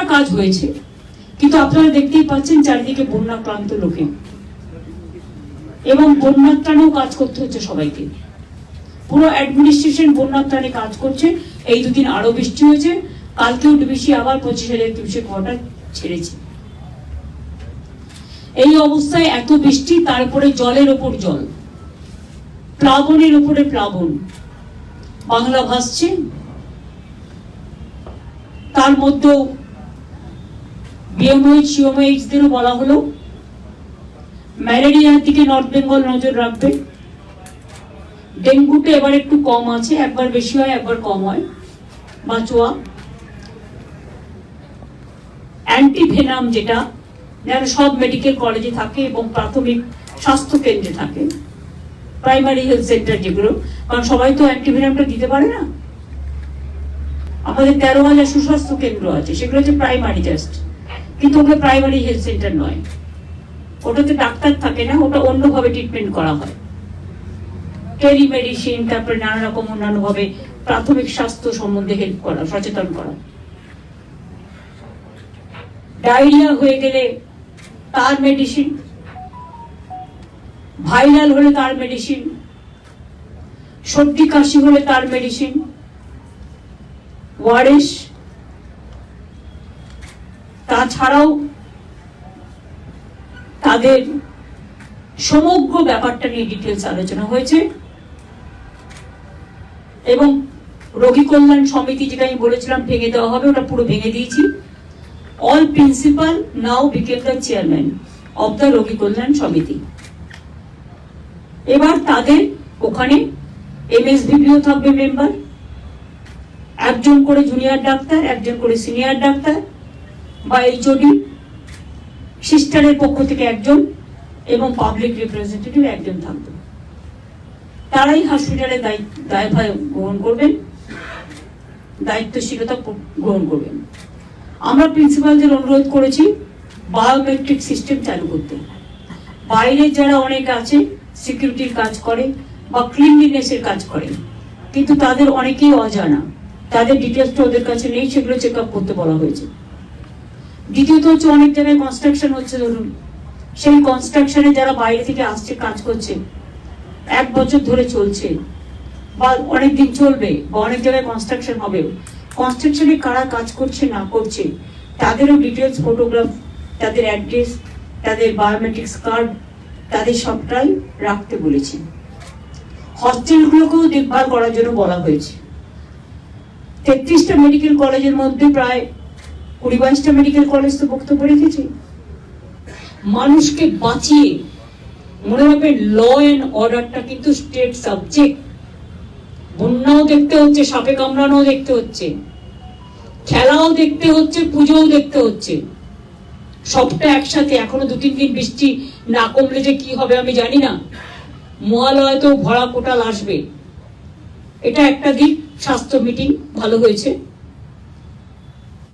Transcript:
কিছুটা কাজ হয়েছে, কিন্তু আপনারা দেখতেই পাচ্ছেন চারিদিকে বন্যাক্রান্ত লোকে। এবং বন্যার ত্রাণেও কাজ করতে হচ্ছে সবাইকে। পুরো অ্যাডমিনিস্ট্রেশন বন্যার ত্রাণে কাজ করছে, এই দুদিন আরও বৃষ্টি হয়েছে, কালকেও ডিবিসি আবার পঁচিশ হাজার কিউসেক ওয়াটার ছেড়েছে। এই অবস্থায় এত বৃষ্টি, তারপরে জলের ওপর জল। প্লাবনের উপরে প্লাবন। বাংলা ভাসছে। তার মধ্যেও বিএমওইচ সিওমওইচদেরও বলা হলো। ম্যালেরিয়ার দিকে নর্থ বেঙ্গল নজর রাখবে। ডেঙ্গুতে এবার একটু কম আছে, একবার বেশি হয়, একবার কম হয়। বাঁচোয়া। অ্যান্টিভেনাম যেটা, যেন সব মেডিকেল কলেজে থাকে এবং প্রাথমিক স্বাস্থ্য কেন্দ্রে থাকে। প্রাইমারি হেলথ সেন্টার যেগুলো, কারণ সবাই তো অ্যান্টিভেনামটা দিতে পারে না। আমাদের তেরো হাজার সুস্বাস্থ্য কেন্দ্র আছে, সেগুলো হচ্ছে প্রাইমারি জাস্ট কিন্তু ওগুলো প্রাইমারি হেলথ সেন্টার নয়। ওটাতে ডাক্তার থাকে না, ওটা অন্যভাবে ট্রিটমেন্ট করা হয়। টেলিমেডিসিন তারপরে নানা রকম অন্যান্য ভাবে প্রাথমিক স্বাস্থ্য সম্বন্ধে হেল্প করা, সচেতন করা। ডায়রিয়া হয়ে গেলে তার মেডিসিন ভাইরাল হলে তার মেডিসিন সর্দি কাশি হলে তার মেডিসিন ওয়ারেস তাছাড়াও তাদের সমগ্র ব্যাপারটা নিয়ে ডিটেলস আলোচনা হয়েছে। এবং রোগী কল্যাণ সমিতি যেটা আমি বলেছিলাম, ভেঙে দেওয়া হবে, ওটা পুরো ভেঙে দিয়েছি। All principal now became the chairman of the রোগী কল্যাণ সমিতি। এবার তাদের ওখানে এমএসভিপিও থাকবে মেম্বার একজন করে জুনিয়র ডাক্তার, একজন করে সিনিয়র ডাক্তার। বা এইচওডি সিস্টারের পক্ষ থেকে একজন এবং পাবলিক রিপ্রেজেন্টেটিভ একজন থাকবে। তারাই হসপিটালের দায়িত্ব, দায়ভার গ্রহণ করবেন, দায়িত্বশীলতা গ্রহণ করবেন। আমরা প্রিন্সিপালদের অনুরোধ করেছি বায়োমেট্রিক সিস্টেম চালু করতে। বাইরে যারা অনেক আছে সিকিউরিটির কাজ করে বা ক্লিনলিনেসের কাজ করে, কিন্তু তাদের অনেকেই অজানা। তাদের ডিটেলসটা ওদের কাছে নেই, সেগুলো চেক আপ করতে বলা হয়েছে। দ্বিতীয়ত হচ্ছে অনেক জায়গায় কনস্ট্রাকশন হচ্ছে, ধরুন। সেই কনস্ট্রাকশনে যারা বাইরে থেকে আসছে, কাজ করছে, এক বছর ধরে চলছে, বা অনেক দিন চলবে, বা অনেক জায়গায় কনস্ট্রাকশন হবে কনস্ট্রাকশনে কারা কাজ করছে, না করছে, তাদেরও ডিটেলস ফটোগ্রাফ তাদের অ্যাড্রেস তাদের বায়োমেট্রিক্স কার্ড তাদের সবটাই রাখতে বলেছি। হস্টেলগুলোকেও দেখভাল করার জন্য বলা হয়েছে। তেত্রিশটা মেডিকেল কলেজের মধ্যে প্রায় কুড়ি বাইশটা মেডিকেল কলেজ তো বক্তব্য রেখেছে মানুষকে বাঁচিয়ে মনে রাখবেন ল এন্ড অর্ডারটা কিন্তু স্টেট সাবজেক্ট বন্যাও দেখতে হচ্ছে, সাপে কামড়ানোও দেখতে হচ্ছে। খেলাও দেখতে হচ্ছে, পুজোও দেখতে হচ্ছে। সবটা একসাথে, এখনও দু তিন দিন বৃষ্টি না কমলে যে কি হবে আমি জানি না। মহালয়াতেও ভরা কোটাল আসবে। এটা একটা দিক স্বাস্থ্য মিটিং ভালো হয়েছে।